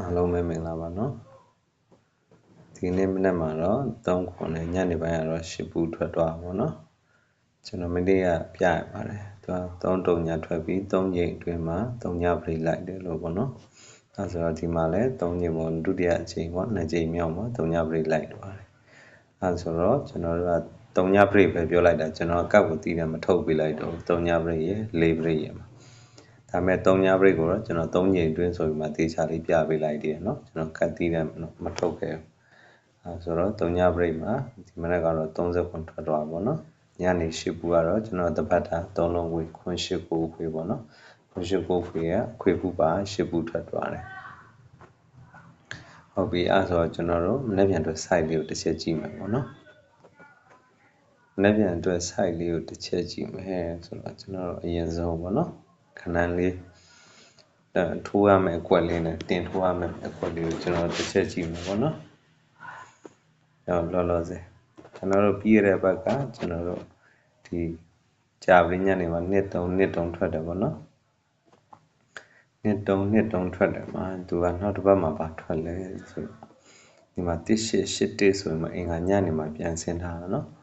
အားလုံးပဲမင်္ဂလာပါနော်ဒီနေ့မနေ့မှာတော့3ခွန်နဲ့ညနေပိုင်းကတော့ရှစ်ပူထွက်သွားပါဘောနော်ကျွန်တော်မနေ့ကပြရပါတယ်သူက3တုံညာထွက်ပြီး3ချိန်အတွင်းမှာ3ညပရိလိုက်တယ်လို့ပေါ့နော်အဲဆိုတော့ဒီမှာလည်း3ချိန်ပေါ်ဒုတိယအချိန်ပေါ့2ချိန်မြောက်မှာ3ညပရိလိုက်သွားတယ်အဲဆိုတော့ကျွန်တော်တို့က3ညပရိပဲပြောလိုက်တာကျွန်တော်ကပ်ကိုတည်တယ်မထုတ်ပေးလိုက်တော့3ညပရိရယ်4ပရိရယ်မှာ ဒါမဲ့3ည break ကိုတော့ကျွန်တော်3ချိန်အတွင်းဆိုပြီးမှတေချာလေးပြပေးလိုက်တယ်เนาะကျွန်တော်ကတ်တီးတယ်မထုတ်ခဲ့ဘူးအဲဆိုတော့3ည break မှာဒီမနေ့ကတော့30ခွန်ထွက်သွားပါเนาะညနေ10ပူကတော့ကျွန်တော်တပတ်တာ3လုံးဝေခွန်10ကိုခွေပေါ့เนาะခွန်10ကိုခွေကခွေပူပါ10ပူထွက်သွားတယ်ဟုတ်ပြီအဲဆိုတော့ကျွန်တော်တို့မနေ့ပြန်အတွက် site လေးကိုတစ်ချက်ကြည့်မယ်ပေါ့နော်မနေ့ပြန်အတွက် site လေးကိုတစ်ချက်ကြည့်မယ်ဆိုတော့ကျွန်တော်တို့အရင်ဆုံးပေါ့နော် ခဏလေးထိုးရမယ့်အကွက်လေးနဲ့တင်ထိုးရမယ့်အကွက်လေးကိုကျွန်တော်တစ်ချက်ကြည့်မှာပေါ့နော်။အဲလောလောဆယ်ကျွန်တော်တို့ပြီးရတဲ့ဘက်ကကျွန်တော်တို့ဒီကြာပရင်းညနေမှာနှစ်တုံနှစ်တုံထွက်တယ်ပေါ့နော်။နှစ်တုံနှစ်တုံထွက်တယ်မှာသူကနောက်တစ်ပတ်မှာပါထွက်လဲဆိုဒီမှာ1881ဆိုရင်မအင်္ဂါညနေမှာပြန်ဆင်းထားတာနော်။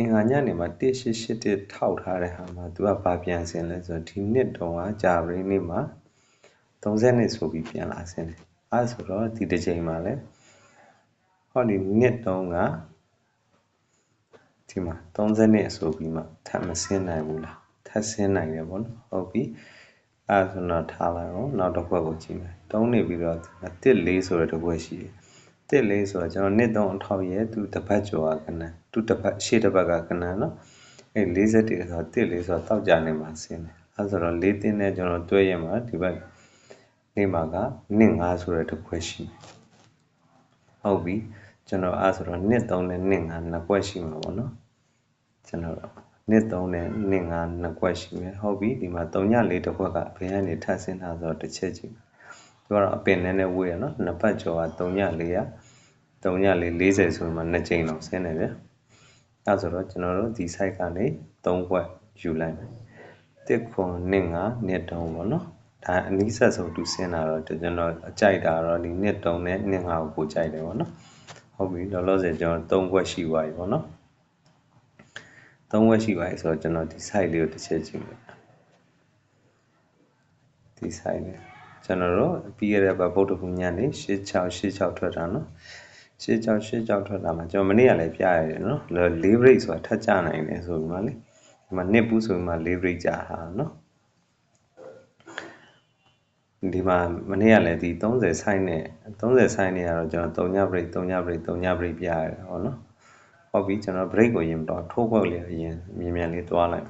အင်္ဂါညနေမှာ 1881 ထောက်ထားတဲ့ဟာမှာ သူကဘာပြန်ဆင်လဲဆိုတော့ဒီနှစ်တုံးကကြာပရင်းနေ့မှာ30နှစ်ဆိုပြီးပြန်လာဆင်းတယ်အဲဆိုတော့ဒီတစ်ချိန်မှာလဲဟောဒီနှစ်တုံးကဒီမှာ30နှစ်ဆိုပြီးမှထပ်မဆင်းနိုင်ဘူးလားထပ်ဆင်းနိုင်တယ်ပေါ့နော်ဟုတ်ပြီအဲဆိုတော့ထားလိုက်အောင်နောက်တစ်ခွက်ကိုကြည့်မယ်တုံးနေပြီးတော့တစ်လေးဆိုတဲ့တစ်ခွက်ရှိတယ် တစ်လေးဆိုတော့ကျွန်တော်နှစ်သုံးအထောက်ရဲ့သူတစ်ပတ်ကျော်ကကနန်သူတစ်ပတ်ရှေ့တစ်ပတ်ကကနန်နော်အဲ40တိဆိုတော့တစ်လေးဆိုတော့တောက်ကြနေမှာဆင်းတယ်အဲဆိုတော့၄တင်းနဲ့ကျွန်တော်တွဲရမှာဒီဘက်နေ့မှာကနှစ်5ဆိုတဲ့တစ်ခွက်ရှိမယ်ဟုတ်ပြီကျွန်တော်အဲဆိုတော့နှစ်3နဲ့နှစ်5နှစ်ခွက်ရှိမှာပေါ့နော်ကျွန်တော်နှစ်3နဲ့နှစ်5နှစ်ခွက်ရှိမယ်ဟုတ်ပြီဒီမှာ3ည4တစ်ခွက်ကဘယ်ကနေထပ်ဆင်းတာဆိုတော့တစ်ချက်ကြည့် သူကတော့အပင်နဲ့နဲ့ဝေးရနော်နှစ်ပတ်ကျော်က3ည4ရ3ည4 40ဆိုမှ2ချိန်လောက်ဆင်းတယ်ဗျအဲဆိုတော့ကျွန်တော်တို့ဒီ site ကနေ3ခွက်ယူလိုက်မယ်တစ်ခွန်နှစ်ငါနှစ်တုံးပေါ့နော်ဒါအနည်းဆက်ဆုံးသူဆင်းတာတော့ကျွန်တော်အကြိုက်တာတော့ဒီနှစ်တုံးနဲ့နှစ်ငါကိုပိုကြိုက်တယ်ပေါ့နော်ဟုတ်ပြီလောလောဆယ်ကျွန်တော်3ခွက်ရှိသွားပြီပေါ့နော်3ခွက်ရှိပါပြီဆိုတော့ကျွန်တော်ဒီ site လေးကိုတစ်ချက်ကြည့်မယ်ဒီ site လေး ကျွန်တော်တို့ပြီးရတဲ့ဘဗုဒ္ဓဘုညနေ8686ထွက်တာနော်8686ထွက်တာမှာကျွန်တော်မနေ့ကလည်းပြရတယ်နော်၄ break ဆိုတာထပ်ကြနိုင်တယ်ဆိုပြီးမှလေဒီမှာနှစ်ပူးဆိုပြီးမှ၄ break ကြာတာနော်ဒီမှာမနေ့ကလည်းဒီ30 sign နဲ့30 sign နဲ့ကတော့ကျွန်တော်3ည break 3ည break 3ည break ပြရတယ်ဟောနော်ဟုတ်ပြီကျွန်တော် break ကိုရင်တော့ထိုးခွက်လေးအရင်မြင်မြန်လေးသွားလိုက်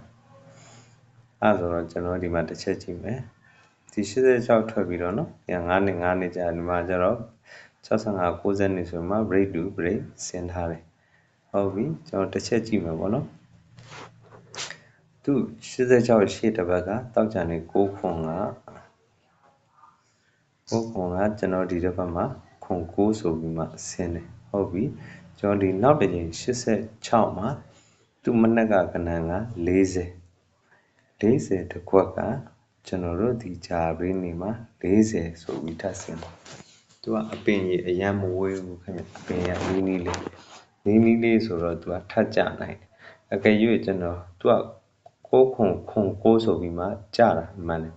အဲဆိုတော့ကျွန်တော်ဒီမှာတစ်ချက်ကြည့်မယ် ဒီ86ထွက်ပြီးတော့နော်ဒီ9နှစ်9နှစ်ကြာဒီမှာကျတော့65 90နှစ်ဆိုမှ break to break ဆင်းထားတယ်ဟုတ်ပြီကျွန်တော်တစ်ချက်ကြည့်မယ်ပေါ့နော်သူ86ရှေ့တစ်ဘက်ကတောက်ကြနေ6ခွန်က6ခွန်ကကျွန်တော်ဒီတစ်ဘက်မှာခွန်9ဆိုပြီးမှဆင်းတယ်ဟုတ်ပြီကျွန်တော်ဒီနောက်တစ်ချိန်86မှာသူမနက်ကကဏ္ဍက40 40တစ်ခွက်က ကျွန်တော်တို့ဒီဂျာဘရင်းနေမှာ40ဆိုပြီးထပ်ဆင်းတယ်သူကအပင်ကြီးအရန်မဝေးဘူးခင်ဗျအပင်ရနီးနီးလေးနီးနီးလေးဆိုတော့သူကထပ်ကြနိုင်တယ်အကယ်၍ကျွန်တော်သူကကိုခုံခုံကိုဆိုပြီးမှကြတာမှန်တယ်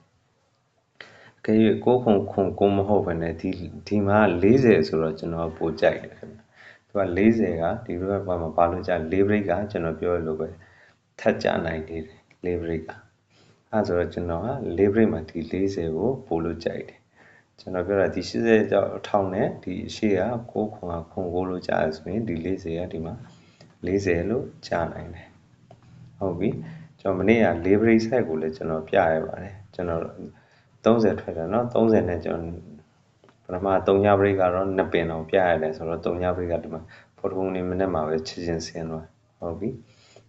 အကယ်၍ကိုခုံခုံကိုမဟုတ်ဘဲနဲ့ဒီဒီမှာ40ဆိုတော့ကျွန်တော်ပိုကြိုက်တယ်ခင်ဗျသူက40ကဒီဘက်ကမှာဘာလို့ကြ4 break ကကျွန်တော်ပြောလို့ပဲထပ်ကြနိုင်သေးတယ်4 break က အဲဆိုတော့ကျွန်တော်က၄ break မှာဒီ40ကိုပို့လို့ကြိုက်တယ်ကျွန်တော်ပြောတာဒီ80ကြောက်ထောင်းနဲ့ဒီရှေ့က6ခွန်ကခွန်6လို့ကြားရဆိုရင်ဒီ40ကဒီမှာ40လို့ကြားနိုင်တယ်ဟုတ်ပြီကျွန်တော်မနေ့က library site ကိုလည်းကျွန်တော်ပြရပါတယ်ကျွန်တော်30ထွက်တယ်เนาะ30နဲ့ကျွန်တော်ပထမ3ည break ကတော့2ပင်တော့ပြရတယ်ဆိုတော့3ည break ကဒီမှာဖော်ထုံနေမနေ့မှာပဲချစ်ချင်းဆင်းသွားဟုတ်ပြီ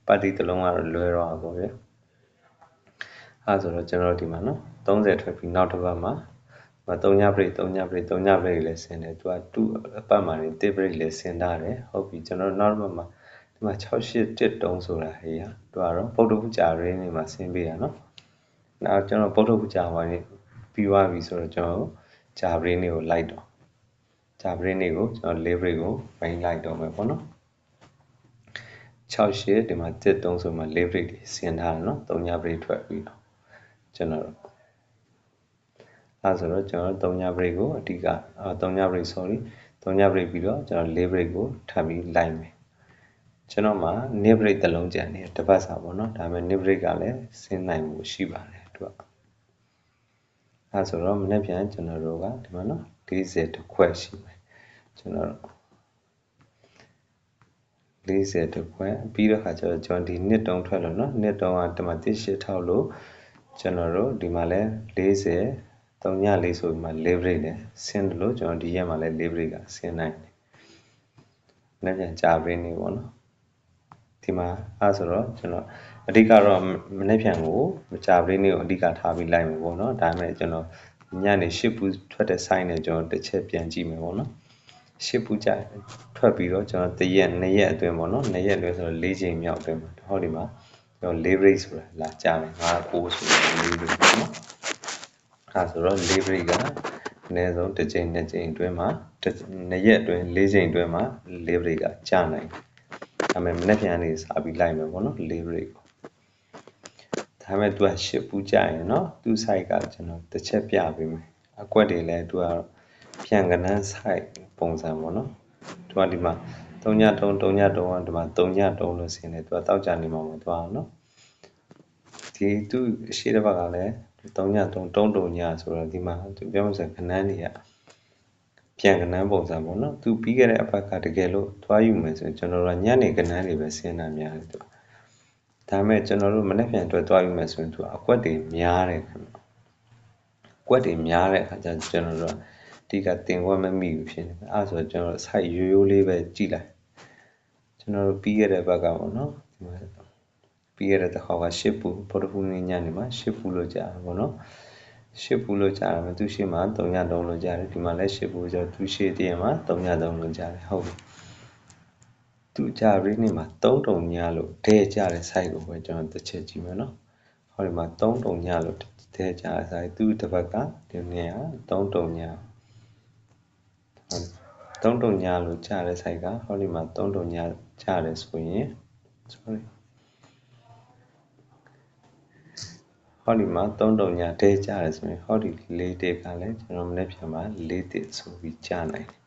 ပါတီတစ်လုံးကတော့လွဲတော့ပါဗျာ အဲဆိုတော့ကျွန်တော်ဒီမှာနော်30ထွက်ပြီးနောက်တစ်ပတ်မှာ3ည break 3ည break 3ည break လည်းဆင်းတယ်သူက2အပတ်မှာနေ1 break လည်းဆင်းထားတယ်ဟုတ်ပြီကျွန်တော်နောက်တစ်ပတ်မှာဒီမှာ68တုံးဆိုတာဟေးဟာသူကတော့ပုတ်တခုကြာရင်းနေမှာဆင်းပေးတာနော်နောက်ကျွန်တော်ပုတ်တခုကြာပါနေပြီးသွားပြီဆိုတော့ကျွန်တော်ဂျာဘရင်းလေးကိုလိုက်တော့ဂျာပရင်တွေကိုကျွန်တော် leverage ကိုဘိန်းလိုက်တော့မယ်ပေါ့နော်6ရှစ်ဒီမှာ1 3ဆိုမှ leverage တွေဆင်းထားတယ်နော်3ည break ထွက်ပြီးတော့ ကျွန်တော်တို့အဲဆိုတော့ကျွန်တော်3ည break ကိုအဓိက3ည break sorry 3ည break ပြီးတော့ကျွန်တော် leverage ကိုထပ်ပြီးလိုက်မယ်ကျွန်တော်မှာ nip break တစ်လုံးကျန်နေတစ်ပတ်စာပေါ့နော်ဒါပေမဲ့ nip break ကလည်းဆင်းနိုင်မှုရှိပါတယ်သူကအဲဆိုတော့မနေ့ပြန်ကျွန်တော်တို့ကဒီမှာနော်40တစ်ခွက်ရှိမယ်ကျွန်တော်တို့40တစ်ခွက်ပြီးတော့ခါကျတော့ကျွန်တော်ဒီနှစ်တုံးထွက်လို့နော်နှစ်တုံးကဒီမှာ18000ထောက်လို့ ကျွန်တော်တို့ဒီမှာလဲ40 3ညလေးဆိုပြီးမှ leverage နဲ့ဆင်းတယ်လို့ကျွန်တော်ဒီရက်မှာလဲ leverage ကဆင်းနိုင်တယ်။နောက်ပြန်ကြာပေးနေပေါ့နော်။ဒီမှာအဲဆိုတော့ကျွန်တော်အဓိကတော့မနေ့ပြန်ကိုမကြာပေးနေကိုအဓိကထားပြီးလိုက်မယ်ပေါ့နော်။ဒါပေမဲ့ကျွန်တော်ညနေရှစ်ပူထွက်တဲ့ sign နဲ့ကျွန်တော်တစ်ချက်ပြန်ကြည့်မယ်ပေါ့နော်။ရှစ်ပူကြထွက်ပြီးတော့ကျွန်တော်တရက်နှစ်ရက်အတွင်းပေါ့နော်။နှစ်ရက်လွဲဆိုတော့၄ချိန်မြောက်အတွင်းမှာဟောဒီမှာကျွန် တော် leverage ဆိုတာလာကြာတယ်ငါကိုဆိုတော့ leverage ပေါ့နော်။အဲဆိုတော့ leverage ကအနည်းဆုံးတစ်ချိန်နှစ်ချိန်အတွင်းမှာနှစ်ရက်အတွင်း၄ချိန်အတွင်းမှာ leverage ကကျနိုင်တယ်။ဒါပေမဲ့မနေ့ပြန်နေစပြီးလိုက်မယ်ပေါ့နော် leverage ကို။ဒါပေမဲ့သူကရှစ်ပူးကြရင်เนาะသူ site ကကျွန်တော်တစ်ချက်ပြပေးမယ်။အကွက်တွေလည်းသူကပြန်ကနန်း site ပုံစံပေါ့နော်။သူကဒီမှာ 3ည3 3ည3ကဒီမှာ3ည3လို့ဆင်းတယ်သူကတောက်ကြနေမှာမဟုတ်သွားအောင်နော်ဒီသူရှေ့တစ်ဘက်ကလည်း3ည3 3 3ညဆိုတော့ဒီမှာသူပြောမှဆိုခဏန်းနေရပြန်ကဏန်းပုံစံပေါ့နော်သူပြီးခဲ့တဲ့အပတ်ကတကယ်လို့သွားယူမယ်ဆိုရင်ကျွန်တော်တို့ညနေကဏန်းတွေပဲဆင်းတာများတယ်သူဒါမဲ့ကျွန်တော်တို့မနေ့ပြန်အတွက်သွားယူမယ်ဆိုရင်သူအကွက်တွေများတယ်ခင်ဗျအကွက်တွေများတဲ့အခါကျကျွန်တော်တို့ ဒီကတင်ဝက်မမိဘူးဖြစ်နေတယ်အဲဆိုတော့ကျွန်တော်တို့ site ရိုးရိုးလေးပဲကြည့်လိုက်ကျွန်တော်တို့ပြီးခဲ့တဲ့ဘက်ကပေါ့နော်ဒီမှာပြီးရတဲ့တစ်ခါကရှစ်ပူဗုဒ္ဓဖူးနေ့ညနေမှာရှစ်ပူလို့ကြာတာပေါ့နော်ရှစ်ပူလို့ကြာတယ်သူရှိမှ3ည3လို့ကြာတယ်ဒီမှာလည်းရှစ်ပူဆိုသူရှိတည်းမှာ3ည3လို့ကြာတယ်ဟုတ်ပြီသူကြာရင်းနေမှာ3တုံညလို့ဒဲကြတဲ့ site ကိုပဲကျွန်တော်တစ်ချက်ကြည့်မယ်နော်ဟောဒီမှာ3တုံညလို့ဒဲကြတဲ့ site သူတစ်ပတ်ကဒီနေ့က3တုံည 3တုံညလို့ကြာတဲ့ site ကဟောဒီမှာ3တုံညကြာတယ်ဆိုရင် sorry ဟောဒီမှာ3တုံညာတဲကြတယ်ဆိုရင်ဟောဒီ၄တစ်ကလည်းကျွန်တော်မနေ့ပြန်မှာ၄တစ်ဆိုပြီးကြားနိုင်တယ်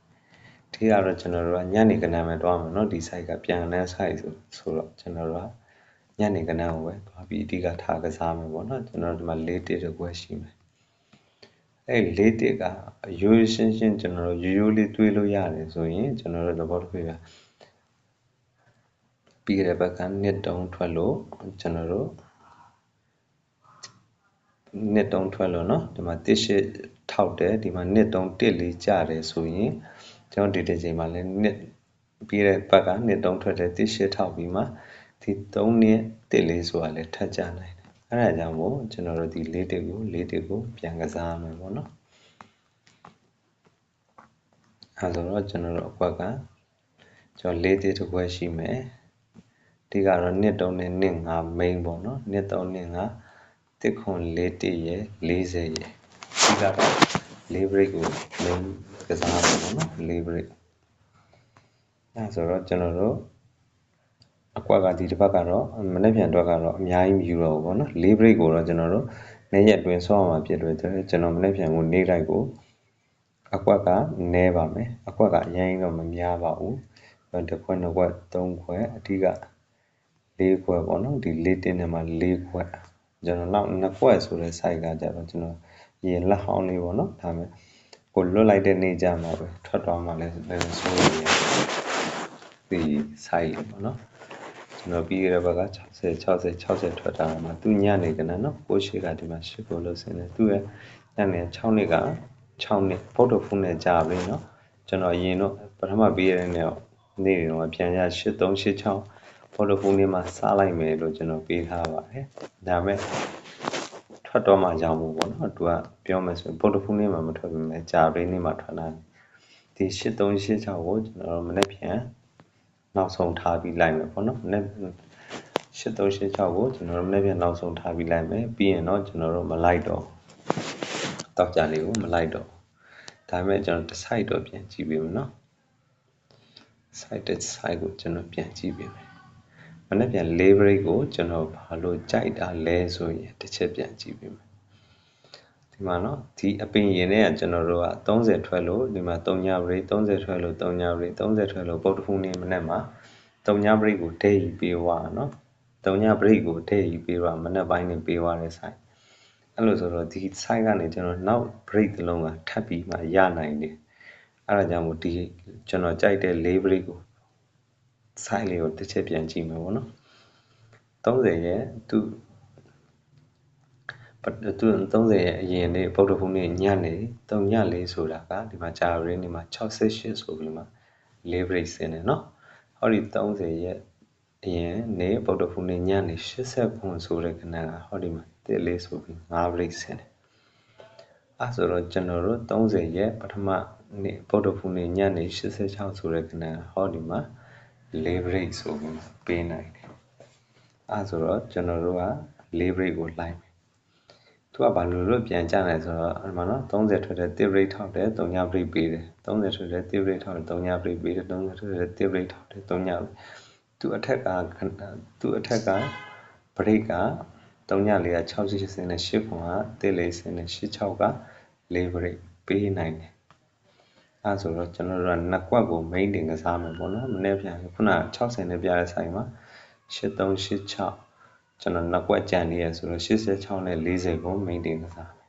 ဒီကတော့ကျွန်တော်တို့ကညနေကဏ္ဍမှာတွားမှာเนาะဒီ site ကပြန်လန်း site ဆိုဆိုတော့ကျွန်တော်တို့ကညနေကဏ္ဍကိုပဲတွားပြီးအဓိကထားကစားမယ်ပေါ့เนาะကျွန်တော်တို့ဒီမှာ၄တစ်တကွက်ရှိမယ် အဲ့၄တစ်ကရိုးရှင်းရှင်းကျွန်တော်တို့ရိုးရိုးလေးတွေးလို့ရတယ်ဆိုရင်ကျွန်တော်တို့သဘောတခုပြပြီးခဲ့တဲ့ဘက်ကနှစ်တုံးထွက်လို့ကျွန်တော်တို့နှစ်တုံးထွက်လို့เนาะဒီမှာတစ်ရှိထောက်တယ်ဒီမှာနှစ်တုံးတစ်လေးကျတယ်ဆိုရင်ကျွန်တော်ဒီတစ်ချိန်မှာလည်းနှစ်ပြီးတဲ့ဘက်ကနှစ်တုံးထွက်တယ်တစ်ရှိထောက်ပြီးမှဒီ3နှစ်တစ်လေးဆိုတာလည်းထပ်ကျနိုင်တယ် အဲဒါကြောင့်မို့ကျွန်တော်တို့ဒီလေးတစ်ကိုလေးတစ်ကိုပြန်ကစားရမယ်ပေါ့နော်အဲဆိုတော့ကျွန်တော်တို့အကွက်ကကျွန်တော်လေးတစ်တစ်ခွက်ရှိမယ်ဒီကတော့နှစ်တုံးနဲ့နှစ်ငါ main ပေါ့နော်နှစ်တုံးနှစ်ငါတစ်ခွန်လေးတစ်ရယ်40ရယ်ဒီကတော့လေး break ကို main ကစားမှာပေါ့နော်လေး break အဲဆိုတော့ကျွန်တော်တို့ အကွက်ကဒီတစ်ပတ်ကတော့မနေ့ပြန်တော့ကတော့အများကြီးမယူတော့ဘူးပေါ့နော်လေး break ကိုတော့ကျွန်တော်တို့နေ့ရက်အတွင်းဆောင်းအောင်ဖြစ်တွေ့တယ်ကျွန်တော်မနေ့ပြန်ကိုနေ့လိုက်ကိုအကွက်ကနည်းပါမယ်အကွက်ကအရင်တော့မများပါဘူးတစ်ခွက်နှစ်ခွက်သုံးခွက်အဓိက၄ခွက်ပေါ့နော်ဒီ၄တင်းထဲမှာ၄ခွက်ကျွန်တော်နောက်နှစ်ခွက်ဆိုတဲ့ site ကကြတော့ကျွန်တော်ရေလက်ဟောင်းလေးပေါ့နော်ဒါမဲ့ကိုလွတ်လိုက်တဲ့နေ့ကြမှာပဲထွက်သွားမှလည်းလည်းဆိုးနေဒီ site လေးပေါ့နော်ကျွ န်တော်ပြီးရတဲ့ဘက်က60 60 60ထွက်တာမှာသူညနေကနနော်ကိုရှိကဒီမှာရှစ်ကိုလို့ဆင်းတယ်သူရဲ့ညနေ6နှစ်က6နှစ်ဖုတ်တဖုန်းနဲ့ကြာပြီနော်ကျွန်တော်ရင်တော့ပထမပြီးရတဲ့နေ့တော့နေ့တော့ပြန်ရ8386ပေါ်တိုဖုန်းလေးမှာစားလိုက်မယ်လို့ကျွန်တော်ပေးထားပါတယ်ဒါမဲ့ထွက်တော့မှကြောင်းမို့ပေါ့နော်သူကပြောမယ်ဆိုရင်ပေါ်တိုဖုန်းလေးမှာမထွက်ဘူးမဲ့ကြာပေးနေမှာထွက်လာဒီ8386ကိုကျွန်တော်မနေ့ပြန် နောက်ဆုံးထားပြီးလိုက်မယ်ပေါ့နော်မနေ့8386ကိုကျွန်တော်တို့မနေ့ပြန်နောက်ဆုံးထားပြီးလိုက်မယ်ပြီးရင်တော့ကျွန်တော်တို့မလိုက်တော့တောက်ကြလေးကိုမလိုက်တော့ဒါပေမဲ့ကျွန်တော်တစ် site တော့ပြန်ကြည့်ပေးမယ်နော် site တစ် site ကိုကျွန်တော်ပြန်ကြည့်ပေးမယ်မနေ့ပြန် label ကိုကျွန်တော်ဘာလို့ကြိုက်တာလဲဆိုရင်တစ်ချက်ပြန်ကြည့်ပေးမယ် ဒီမှာနော်ဒီအပင်ရင်ထဲကကျွန်တော်တို့က30ထွက်လို့ဒီမှာ3ည break 30ထွက်လို့3ည break 30ထွက်လို့ပုတ်တဖူးနေမနေ့မှာ3ည break ကိုဒိတ်ပေးသွားနော်3ည break ကိုဒိတ်ပေးသွားမနေ့ပိုင်းနေပေးသွားတဲ့ site အဲ့လိုဆိုတော့ဒီ site ကနေကျွန်တော်နောက် break တစ်လုံးကထပ်ပြီးမှရနိုင်တယ်အဲ့ဒါကြောင့်မို့ဒီကျွန်တော်ကြိုက်တဲ့၄ break ကို site လေးကိုတစ်ချက်ပြန်ကြည့်မယ်ပေါ့နော်30ရဲ့သူ သူ30ရဲ့အရင်နေ့ပုဒ်တဖူးနေ့ညနေ3ညလေးဆိုတာကဒီမှာကြာရင်းနေ့မှာ68ဆိုပြီးမှ၄ break ဆင်းတယ်နော်ဟောဒီ30ရဲ့အရင်နေ့ပုဒ်တဖူးနေ့ညနေ80ခွန်ဆိုတဲ့ခဏကဟောဒီမှာတစ်လေးဆိုပြီး5 break ဆင်းတယ်အဲဆိုတော့ကျွန်တော်တို့30ရဲ့ပထမနေ့ပုဒ်တဖူးနေ့ညနေ86ဆိုတဲ့ခဏဟောဒီမှာ4 break ဆိုပြီးပေးနိုင်တယ်အဲဆိုတော့ကျွန်တော်တို့က4 break ကိုလိုက်မယ် သူကဘာလို့လို့ပြန်ကြနိုင်ဆိုတော့အမှန်နော်30ထွက်တဲ့ tip rate ထောက်တယ်3ည break ပေးတယ်30ထွက်တဲ့ tip rate ထောက်တယ်3ည break ပေးတယ်30ထွက်တဲ့ tip rate ထောက်တယ်3ညသူအထက်ကသူအထက်က break က3ညလေးက60စင်းနဲ့8ခွန်ကတစ်လေးစင်းနဲ့86က4 break ပေးနိုင်တယ်အဲဆိုတော့ကျွန်တော်တို့ကနှစ်ကွက်ကို main တင်ကစားမယ်ပေါ့နော်မနေ့ပြန်ခုန60နဲ့ပြတဲ့ဆိုင်မှာ8386 ကျွန်တော်နှစ်ကွက်ကြံနေရဆိုတော့86နဲ့40ကို main တင်ကစားမယ်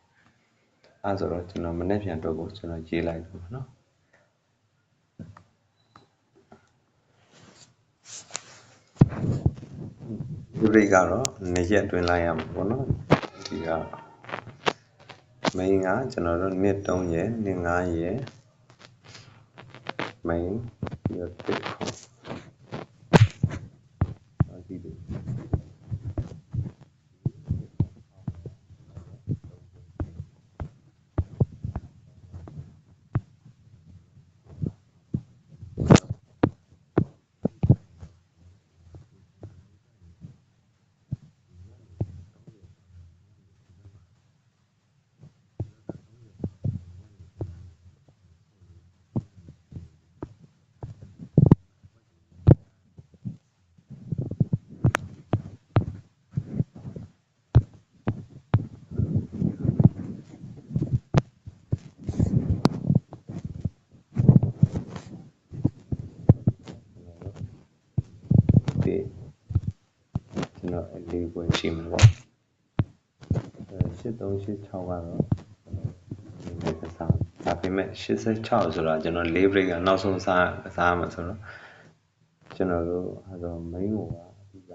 အဲဆိုတော့ကျွန်တော်မနေ့ပြန်တော့ကိုကျွန်တော်ရေးလိုက်တော့နော်ဒီဘရိတ်ကတော့နေရက်တွင်လိုက်ရမှာပေါ့နော်ဒီက main ကကျွန်တော်တို့နှစ်3ရက်နှစ်5ရက် main ပြီးတော့ tick ခေါ် 4ခွဲရှိမှာပေါ့8386ကတော့ဒီကစားဒါပေမဲ့86ဆိုတော့ကျွန်တော်၄ break ကနောက်ဆုံးစားစားမှာဆိုတော့ကျွန်တော်တို့အဲတော့ main ကိုကအဓိက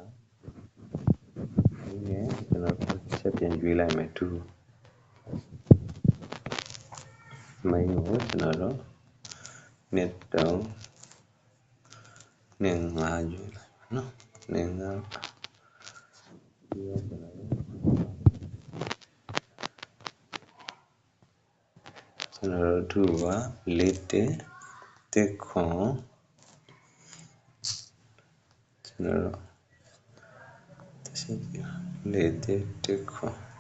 main နဲ့ကျွန်တော်ချက်ပြန်ရွေးလိုက်မယ်သူ main ကိုကျွန်တော်တို့နှစ်တုံးနှစ်ငါးရွေးလိုက်ပါနော်နှစ်ငါး ကျွန်တော်တို့ကျွန်တော်တို့သူကလေးတက်တက်ခွန်ကျွန်တော်တို့တစ်ချက်ပြလေးတက်တက်ခွန်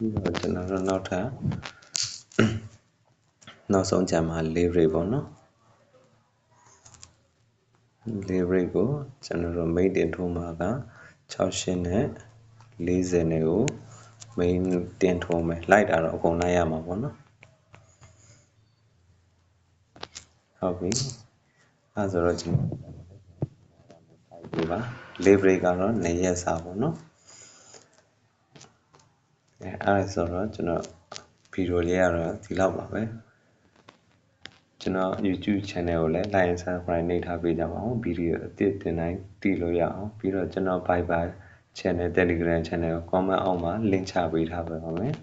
ပြီးတော့ကျွန်တော်တို့နောက်ထပ်နောက်ဆုံးကြံမှာ၄ ray ပေါ့နော်၄ ray ကိုကျွန်တော်တို့ main တင်ထိုးမှာက6ရှင်းနဲ့40နဲ့ကို main တင်ထိုးမယ်လိုက်တာတော့အကုန်လိုက်ရမှာပေါ့နော်ဟုတ်ပြီအဲဆိုတော့ကျွန်တော်ဒီပါ၄ ray ကတော့နေရက်စာပေါ့နော် အဲအဲ့ဆိုတော့ကျွန်တော်ဗီဒီယိုလေးကတော့ဒီလောက်ပါပဲကျွန်တော် YouTube channel ကိုလည်း like and subscribe နှိပ်ထားပေးကြပါဦးဗီဒီယိုအသစ်တင်တိုင်းတည်လို့ရအောင်ပြီးတော့ကျွန်တော် Viber channel Telegram channel ကို comment အောက်မှာ link ချပေးထားပါမယ်